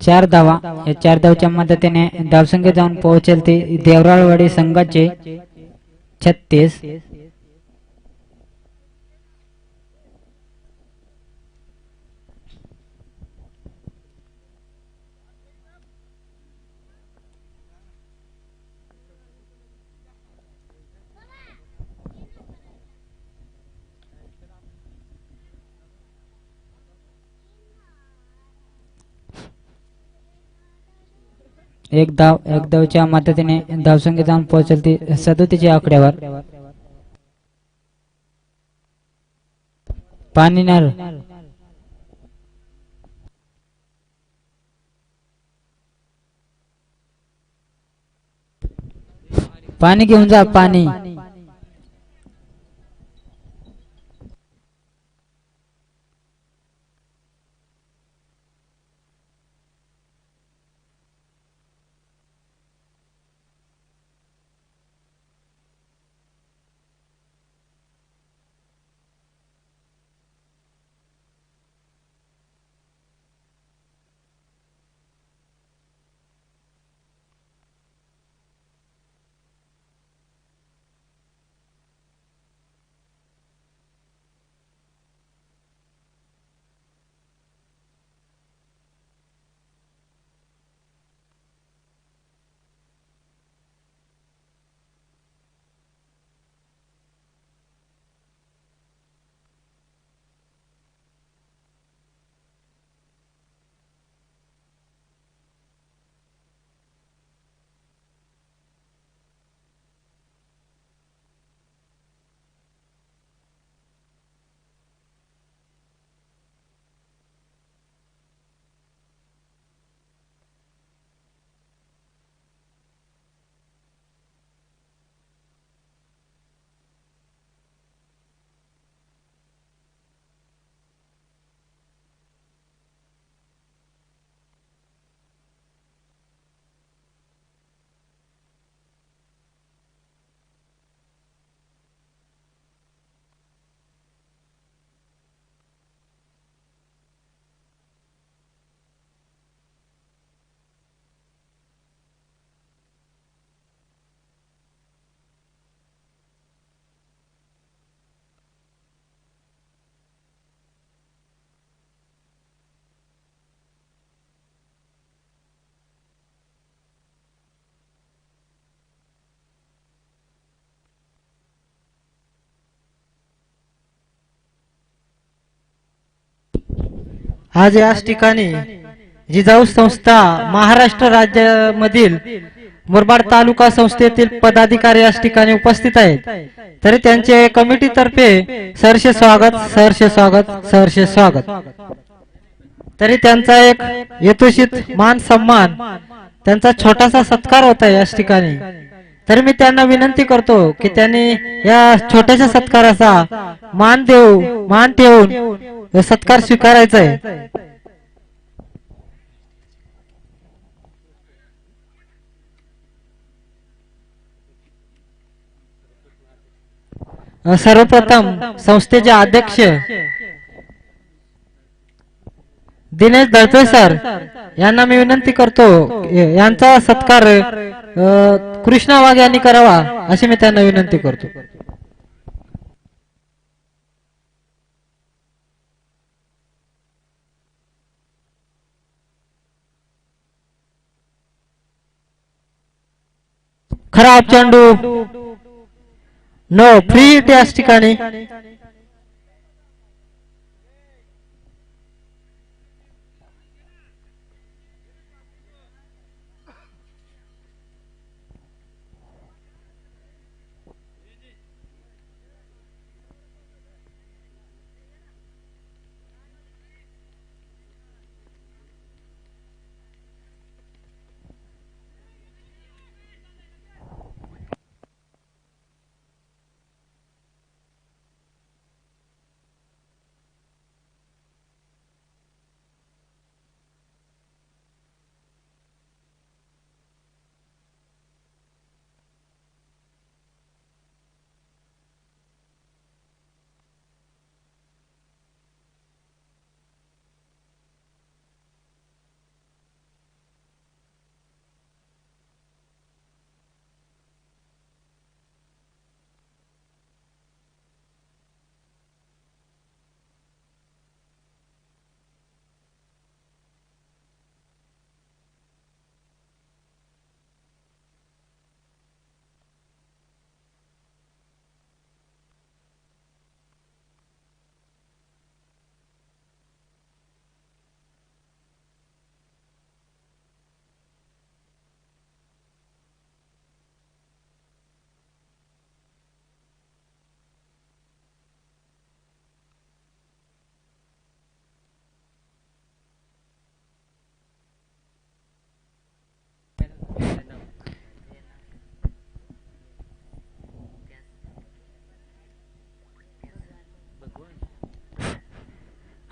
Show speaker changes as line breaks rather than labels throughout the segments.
चार धावा या चार धावच्या मदतीने धावसंख्या जाऊन पोहोचेल ते देवराळवाडी संघाचे छत्तीस. एक धाव एक धावच्या मदतीने धावसंख्या जाऊन पोहोचेल ती सदोतीच्या आकड्यावर. पाणी नर पाणी घेऊन जा पाणी.
आज याच ठिकाणी जिजाऊ संस्था महाराष्ट्र राज्यामधील मुरबाड तालुका संस्थेतील पदाधिकारी याच ठिकाणी उपस्थित आहेत. तरी त्यांचे कमिटीतर्फे सरसे स्वागत सरसे स्वागत सहर्ष स्वागत. तरी त्यांचा एक यथोचित मान सन्मान त्यांचा छोटासा सत्कार होता याच ठिकाणी. तरी मी त्यांना विनंती करतो की त्यांनी या छोट्याशा सत्काराचा मान देऊ मान ठेवून सत्कार स्वीकारायचा आहे. सर्वप्रथम संस्थेचे अध्यक्ष दिनेश दळपे सर यांना मी विनंती करतो यांचा सत्कार कृष्णा वाघ यांनी करावा अशी मी त्यांना विनंती करतो. खराब चेंडू. नो फ्री त्याच ठिकाणी.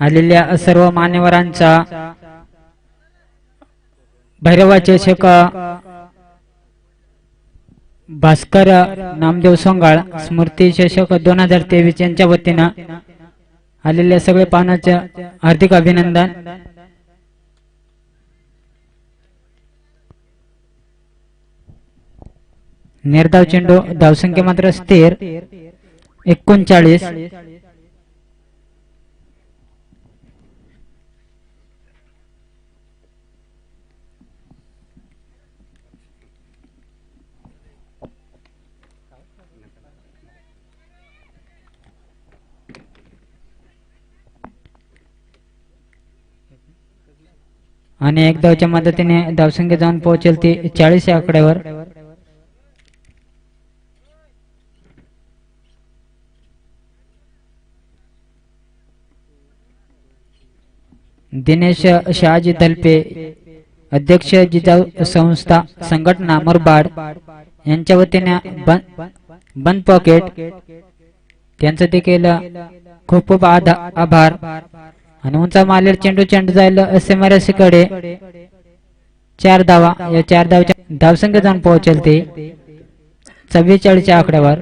आलेल्या सर्व मान्यवरांचा भैरवाचे शेक भास्कर नामदेव सोंगाळ स्मृती चषक दोन हजार तेवीस यांच्या वतीनं आलेल्या सगळे पाहुण्याचे हार्दिक अभिनंदन. निर्धाव चेंडू धावसंख्या मात्र स्थिर एकोणचाळीस. आणि एक धावच्या मदतीने धावसंख्या जाऊन पोहोचेल ती चाळीस या आकड्यावर. दिनेश शहाजी दलपे अध्यक्ष जिजाऊ संस्था संघटना मुरबाड यांच्या वतीने बन- बंद पॉकेट. त्यांचं देखील खूप खूप आधा- आभार. आणि उंचा मालेर चेंडू चेंडू जायला असे कडे चार धावा या चार धावच्या धावसंख्या जाऊन पोहोचेल ते. चव्वेचाळीसच्या आकड्यावर.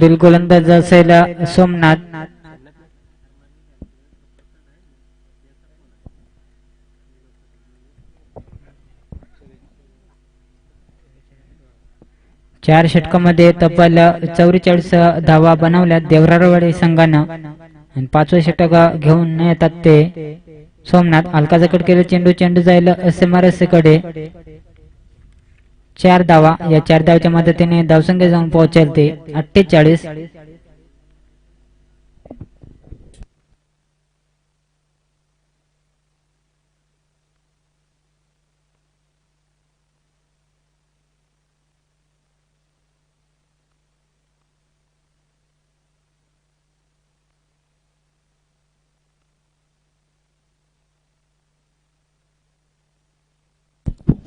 पुढील गोलंदाज असेल सोमनाथ. चार षटकामध्ये तब्बल चौवेचाळीस धावा बनवल्या देवरारवाडी संघानं. आणि पाचवे षटक घेऊन न येतात ते सोमनाथ. अलकाजाकडे केले चेंडू चेंडू जायला असे मारसेकडे चार धावा या चार धावच्या मदतीने धावसंख्या जाऊन पोहोचेल ते अठ्ठेचाळीस.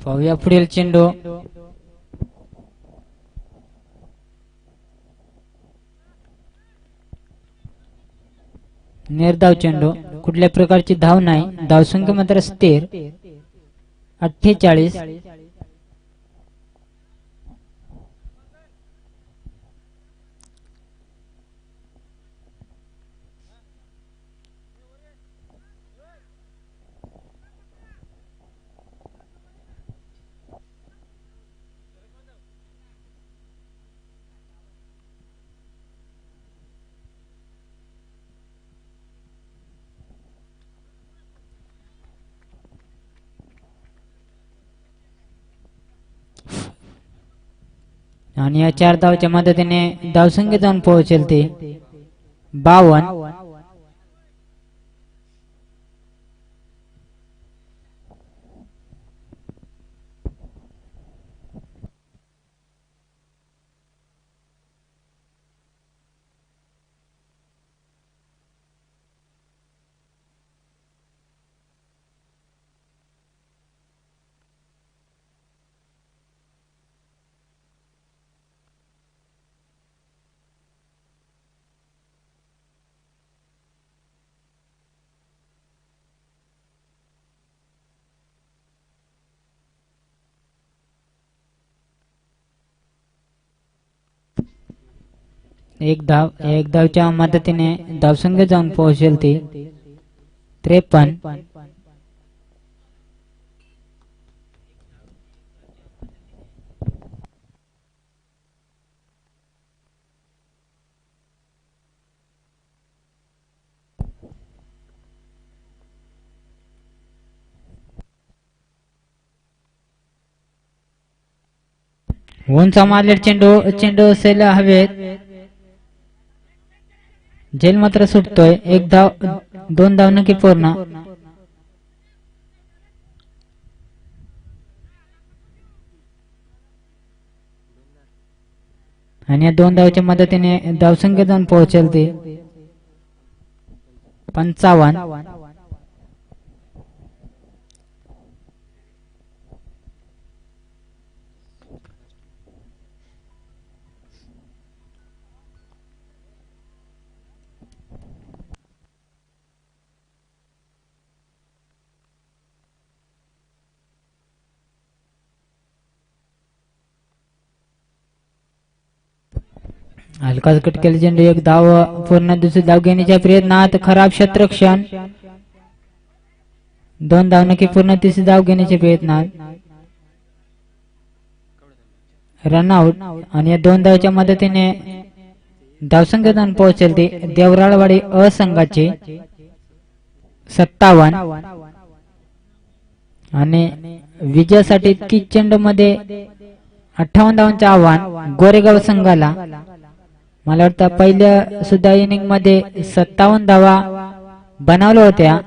पाहूया पुढील चेंडू. निर्धाव चेंडू कुठल्या प्रकारची धाव नाही. धावसंख्या मात्र स्थिर अठ्ठेचाळीस आणि या चार धावच्या मदतीने धावसंख्या जाऊन पोहोचेल ते. बावन. एक धाव एक धावच्या मदतीने धावसंघ जाऊन पोहोचेल ती. त्रेपन्न. उंच मारलेला चेंडू चेंडू असेल हवेत. झेल मात्र सुटतोय. एक धाव दोन धाव नक्की पूर्ण? आणि या दोन धावच्या मदतीने धावसंख्या जाऊन पोहोचेल ते. पंचावन्न. हलकाच कट केले चेंडू एक धाव पूर्ण दुसरी धाव घेण्याच्या प्रयत्नात खराब क्षेत्रक्षण दोन धाव नक्की पूर्ण तिसरी धाव घेण्याच्या प्रयत्नात. रनआउट आणि या दोन धावच्या मदतीने धावसंख्येतून पोहोचेल ते देवराळवाडी असंघाचे सत्तावन्न. आणि विजयासाठी तीस चेंडू मध्ये अठ्ठावन्न धावांचे आव्हान गोरेगाव संघाला. मला वाटतं पहिल्या सुद्धा इनिंगमध्ये सत्तावन्न धावा बनवल्या होत्या.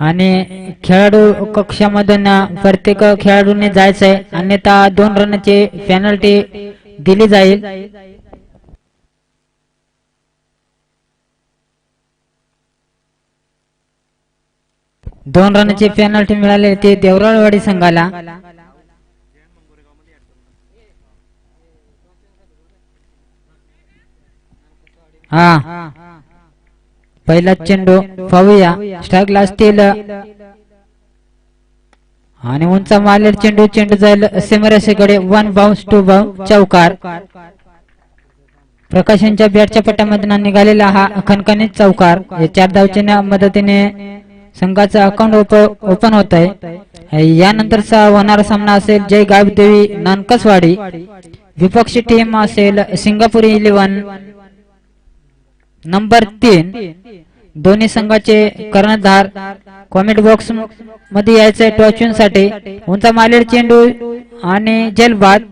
आणि खेळाडू कक्षामधून प्रत्येक खेळाडूने जायचंय. अन्यथा दोन रनची पेनल्टी दिली जाईल. दोन रनची पेनल्टी मिळाली ती देवराळवाडी संघाला. हा. पहिला चेंडू पाहूया स्ट्राईकला असतील. आणि उंच मारलेला चेंडू चेंडू जाईल सिमरसेकडे. वन बाउन्स टू बाउन्स चौकार. प्रकाश बॅटच्या पट्ट्यामधून निघालेला हा खनखनीत चौकार. या चार धावच्या मदतीने संघाचं अकाउंट ओपन होत आहे. यानंतरचा होणारा सामना असेल जय गावदेवी नानकसवाडी. विपक्षी टीम असेल सिंगापूर इलेव्हन नंबर तीन दोन्ही संघाचे कर्णधार कॉमेंट बॉक्समध्ये यायचंय टॉचून साठी उंचा मालेर चेंडू आणि जलबाद.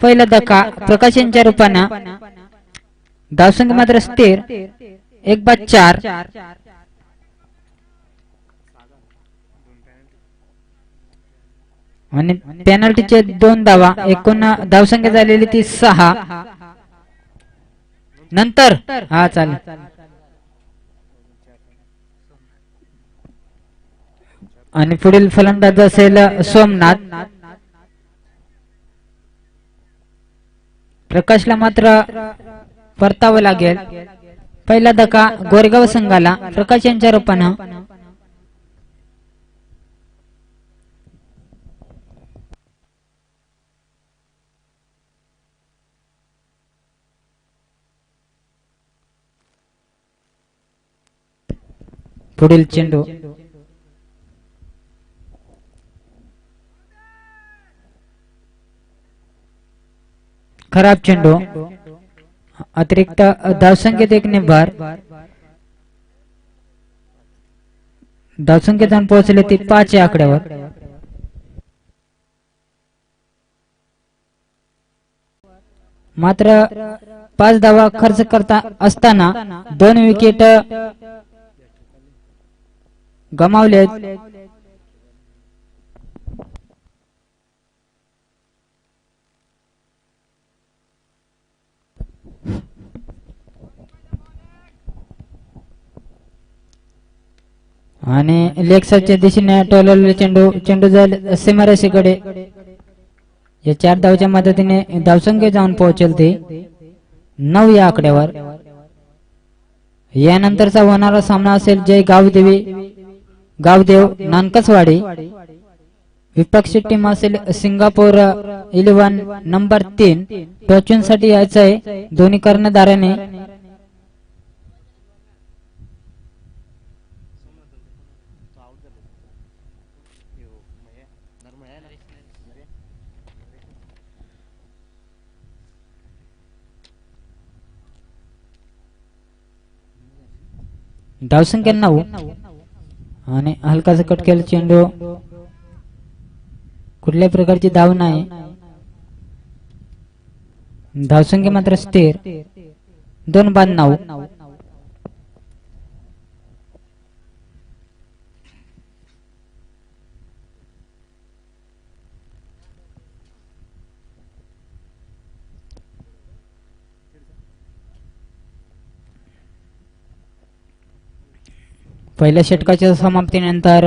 पहिला धक्का प्रकाश यांच्या रूपानं. धावसंख्या मात्र स्थिर. एक बाद चार. आणि पेनल्टीचे दोन धावा. एकूण धावसंख्या झालेली ती सहा. नंतर. हा चालेल. आणि पुढील फलंदाज असेल सोमनाथ. प्रकाशला मात्र परतावं लागेल. पहिला धक्का गोरेगाव संघाला. प्रकाश यांच्या रूपानं. पुढील चेंडू. खराब चेंडू. अतिरिक्त धावसंख्येत एक निभार धावसंख्येत जाऊन पोहोचले ते पाच या आकड्यावर. मात्र पाच धावा खर्च करता असताना दोन विकेट गमावलेत. आणि लेक्सरच्या दिशेने टोलवलेले चेंडू चेंडू जाईल सीमारेषेकडे. या चार धावच्या मदतीने धावसंख्या जाऊन पोहोचेल ते नऊ या आकड्यावर. यानंतरचा होणारा सामना असेल जय गावदेवी गावदेव नानकसवाडी विपक्षी टीम असेल सिंगापूर इलेव्हन नंबर तीन. टॉचून साठी यायचं आहे दोन्ही कर्णधाराने. धावसंख्या नऊ. आणि हलकाचा कट केला चेंडू. कुठल्याही प्रकारची धाव नाही. धावसंख्या मात्र स्थिर. दोन बाद नऊ. पहिल्या षटकाच्या समाप्तीनंतर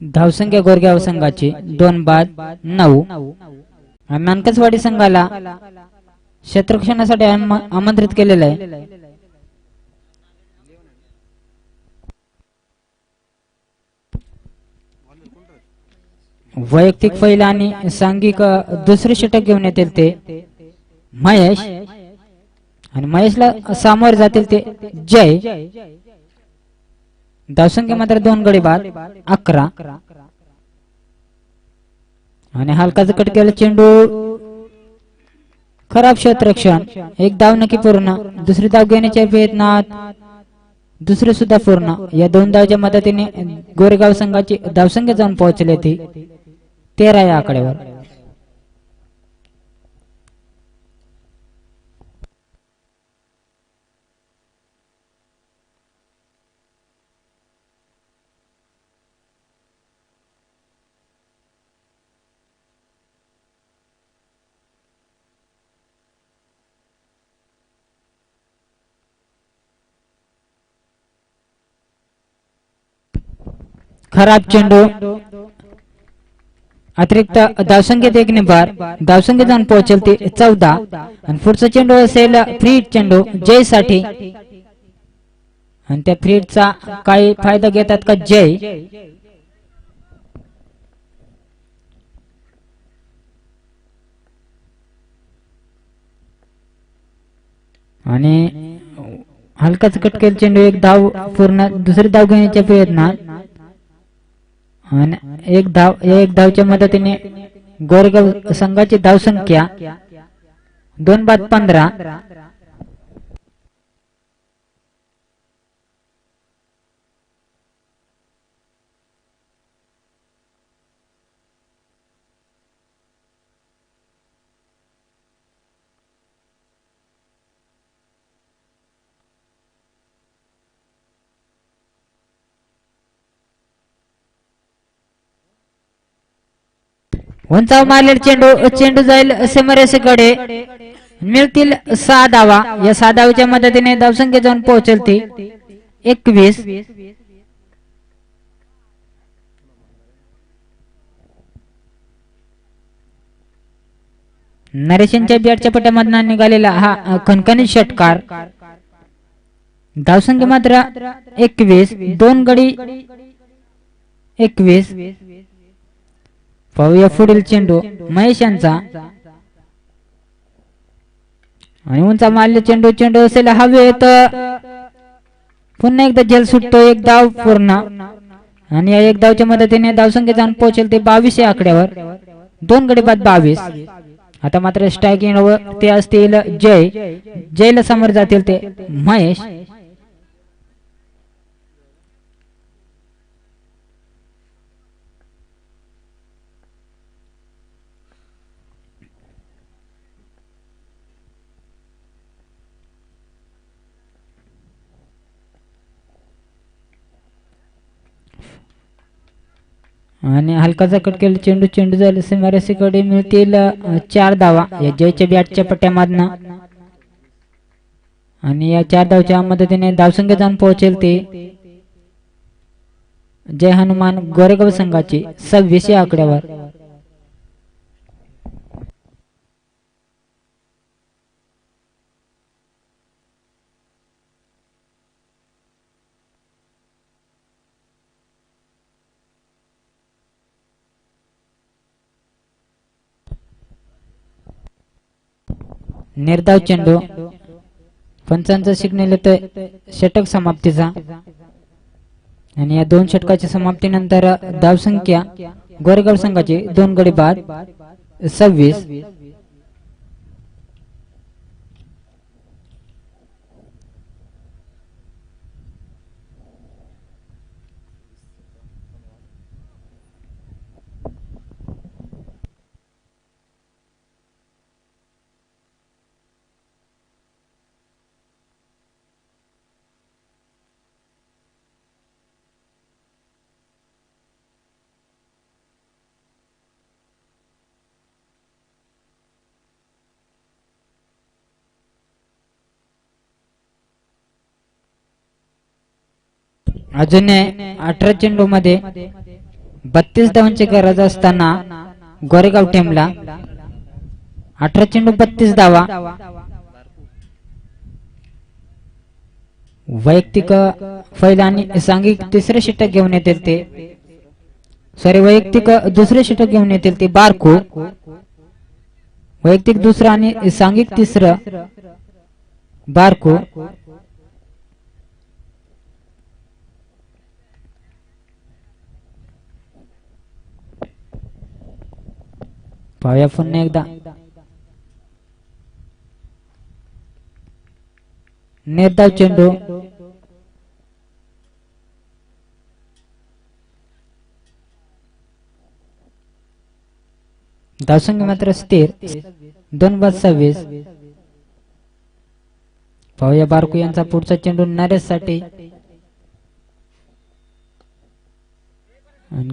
धावसंख्या गोरगाव संघाची दोन बाद नऊ. मानकसवाडी संघाला क्षेत्रक्षणासाठी आमंत्रित केलेलं आहे. वैयक्तिक पहिला आणि सांघिक दुसरे षटक घेऊन येतील ते महेश आणि महेशला सामोरे जातील ते जय. धावसंख्या मात्र दोन गडी बाद अकरा. आणि हलकाचं कट केलं चेंडू. खराब क्षेत्ररक्षण एक धाव नक्की पूर्ण. दुसरी धाव घेण्याच्या प्रयत्नात. दुसरे सुद्धा पूर्ण. या दोन धावच्या मदतीने गोरेगाव संघाची धावसंख्या जाऊन पोहोचली होती तेरा या आकड्यावर. खराब चेंडू. अतिरिक्त धावसंख्येत एक निभार धावसंख्येत जाऊन पोहोचेल ते चौदा. आणि पुढचा चेंडू असेल फ्री चेंडू जयसाठी आणि त्या फ्रीडचा काही फायदा घेतात का? जय. आणि हलकाच कटकेल चेंडू. एक धाव पूर्ण दुसरी धाव घेण्याच्या प्रयत्नात. आणि एक धाव एक धावच्या मदतीने गोरगाव संघाची धावसंख्या दोन बाद पंधरा. उंचाव मारलेला चेंडू चेंडू जाईल सेमरेसेकडे मिळतील सहा धावा. या सहा धावाच्या मदतीने धावसंख्या जाऊन पोहोचेल ती एकवीस. नरेशनच्या बियाडच्या पट्यामधून निघालेला हा अ, खणखणीत षटकार. धावसंख्या मात्र एकवीस. दोन गडी एकवीस. पाहूया पुढील चेंडू. महेश यांचा. आणि उंचा मारले चेंडू चेंडू असेल हवेत पुन्हा एकदा जल सुटतो एक धाव पूर्ण. आणि या एक धावच्या मदतीने धावसंख्या जाऊन पोहोचेल ते बावीस या आकड्यावर. दोन गडी बाद बावीस. आता मात्र स्ट्रायकिंग ते असतील जय. जयला समोर जातील ते महेश. आणि हलकाचा कट केला चेंडू चेंडू झाले सिमारेसीकडे मिळतील चार धावा. या जयच्या बॅटच्या पट्ट्यामधनं आणि या चार धावच्या मदतीने धावसंख्या जाऊन पोहोचेल ते जय हनुमान गोरेगाव संघाची सव्वीस या आकड्यावर. निर्धाव चेंडू पंचांचा सिग्नल येतोय षटक समाप्तीचा. आणि या दोन षटकाच्या समाप्तीनंतर धावसंख्या गोरेगाव संघाची दोन गडी बाद सव्वीस. अजून अठरा चेंडू मध्ये बत्तीस धावांची गरज असताना गोरेगाव टीमला अठरा चेंडू बत्तीस धावा. वैयक्तिक पहिला आणि सांघिक तिसरे षटक घेऊन येतील ते. सॉरी वैयक्तिक दुसरे षटक घेऊन येतील ते बारको. वैयक्तिक दुसरं आणि सांघिक तिसरं बारको. पाहूया पुन्हा एकदा. निर्धाव चेंडू. धावसंख्या मात्र स्थिर. दोन बाद सव्वीस. पाहूया बारकू यांचा पुढचा चेंडू नरेशसाठी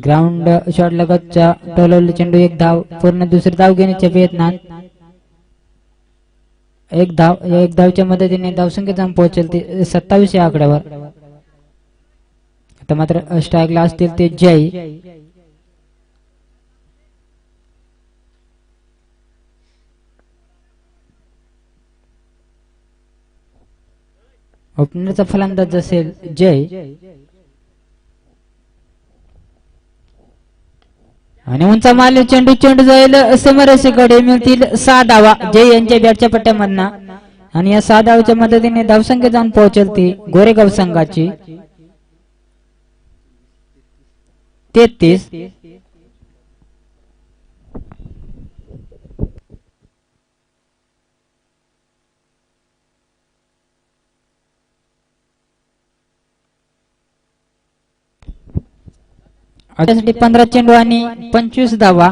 ग्राउंड शॉट लगतच्या टोलवले चेंडू एक धाव पूर्ण दुसरी धाव घेण्याच्या प्रयत्नात एक धाव एक धावच्या मदतीने धावसंख्या जाऊन पोहोचेल ते सत्तावीस या आकड्यावर. आता मात्र स्ट्राईकला असतील ते जय. ओपनरचा फलंदाज असेल जय. आणि उंचा माल चेंडू चेंडू जाईल समरसेकडे मिळतील. सहा धावा जय यांच्या बॅटच्या पट्ट्यामधना. आणि या सहा धावाच्या मदतीने धावसंख्या जाऊन पोहोचेल ती गोरेगाव संघाची. तेहतीस. त्यासाठी पंधरा चेंडू आणि पंचवीस धावा.